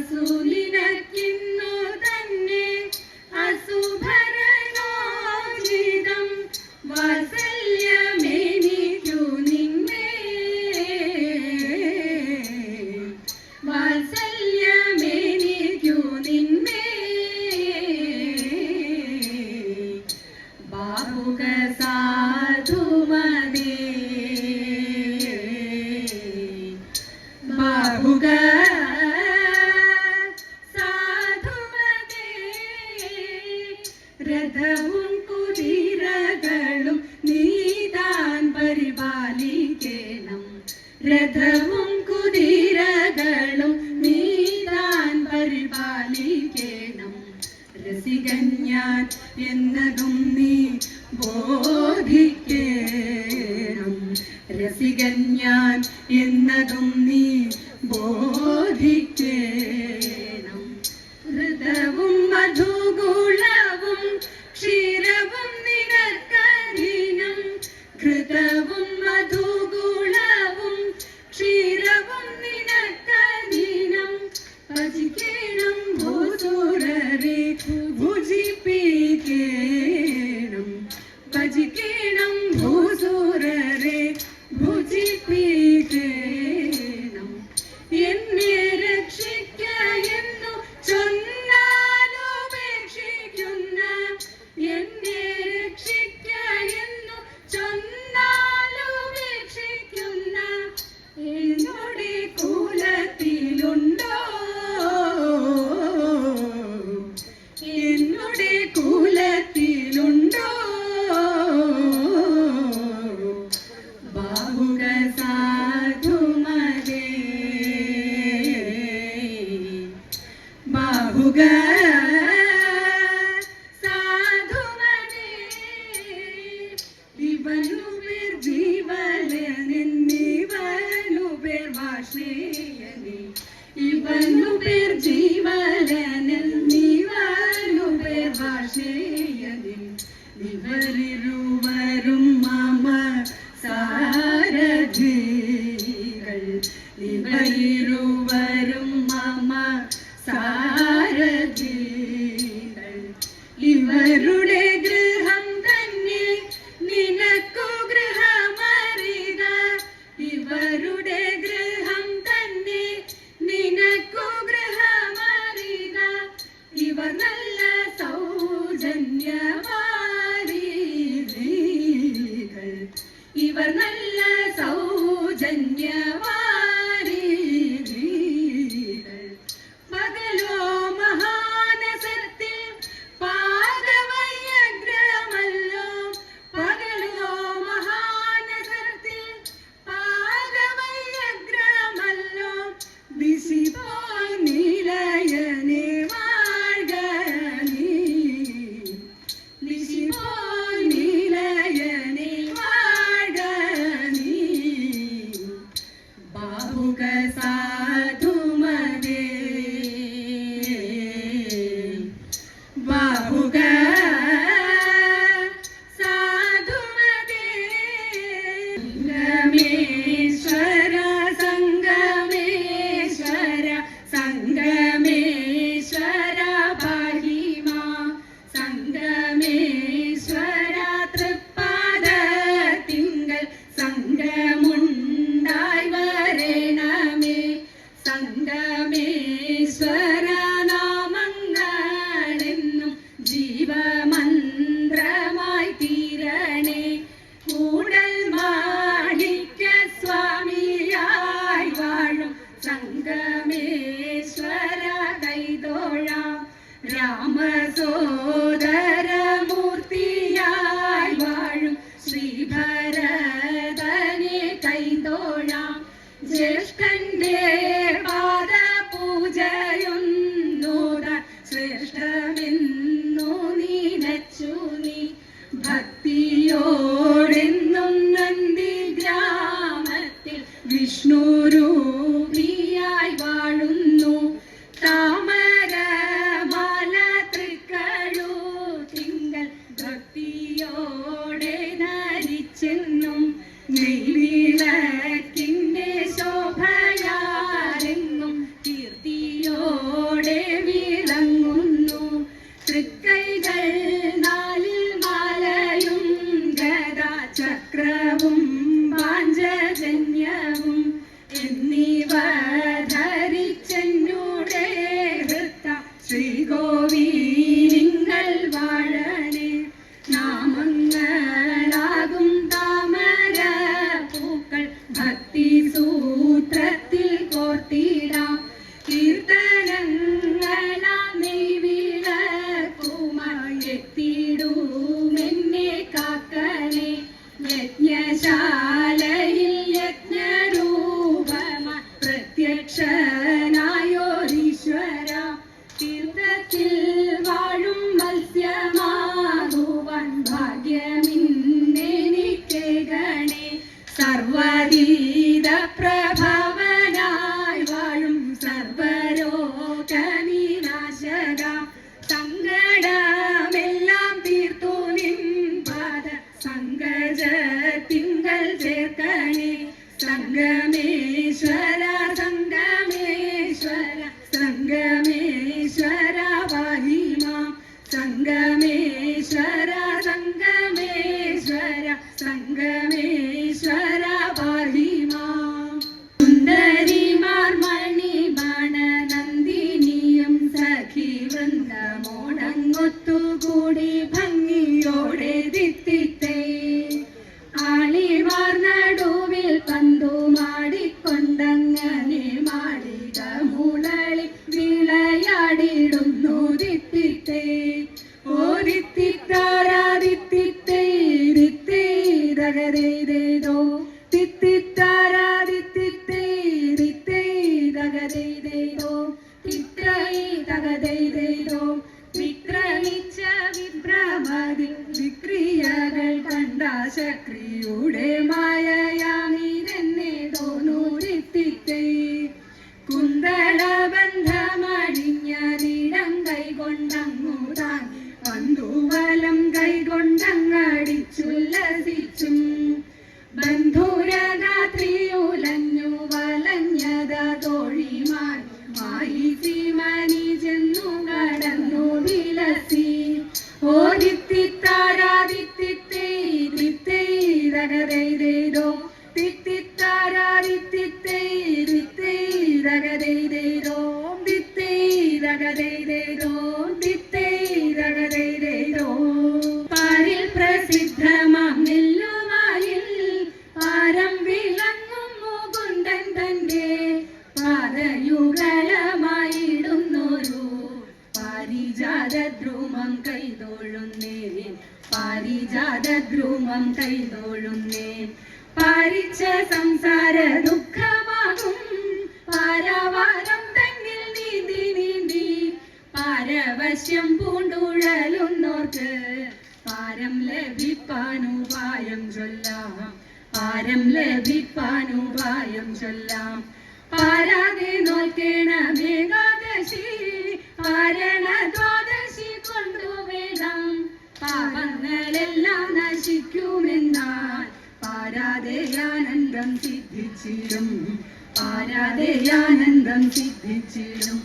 సులినకిన్న രഥവും കുതിരകളും നീതാൻ പരിപാലിക്കണം. രസികൻ ഞാൻ എന്നതും നീ ബോധിക്കണം. രസികൻ ഞാൻ എന്നതും നീ ബോധിക്കണം ജീവനുമേർ ജീവനെ നിന്നിവനുപേർ വാഷ്ണേയനി. ഇവനുപേർ ജീവനെ നിന്നിവനുപേർ വാഷ്ണേ തോഴ രാമസോദരമൂർത്തിയായി വാഴും ശ്രീഭരതനെ കൈതോഴ. ജ്യേഷ്ഠന്റെ പാദ പൂജയുന്നോട ശ്രേഷ്ഠമേ പാനീയവും പാഞ്ചജന്യവും എന്നിവ ധരിച്ചെന്നൂടെ ഹൃത്ത ശ്രീകോവിലിങ്ങൾ വാഴനെ. നാമങ്ങളാകും താമര പൂക്കൾ ഭക്തി സൂത്രത്തിൽ കോർത്തി ganesha ലക്ഷ്യം പൂണ്ടുഴലുന്നോർക്ക് പാരം ലഭിപ്പാനുപായം ചൊല്ലാം. പാരം ലഭിപ്പാനുപായം ചൊല്ലാം. പാരാതെ നോൽക്കേണമേകാദശി പാരണ ദ്വാദശി കൊണ്ടുവേണം പാപങ്ങളെല്ലാം നശിക്കുമെന്നാൽ പാരാതെ ആനന്ദം സിദ്ധിച്ചിടും. പാരാതെ ആനന്ദം സിദ്ധിച്ചിടും.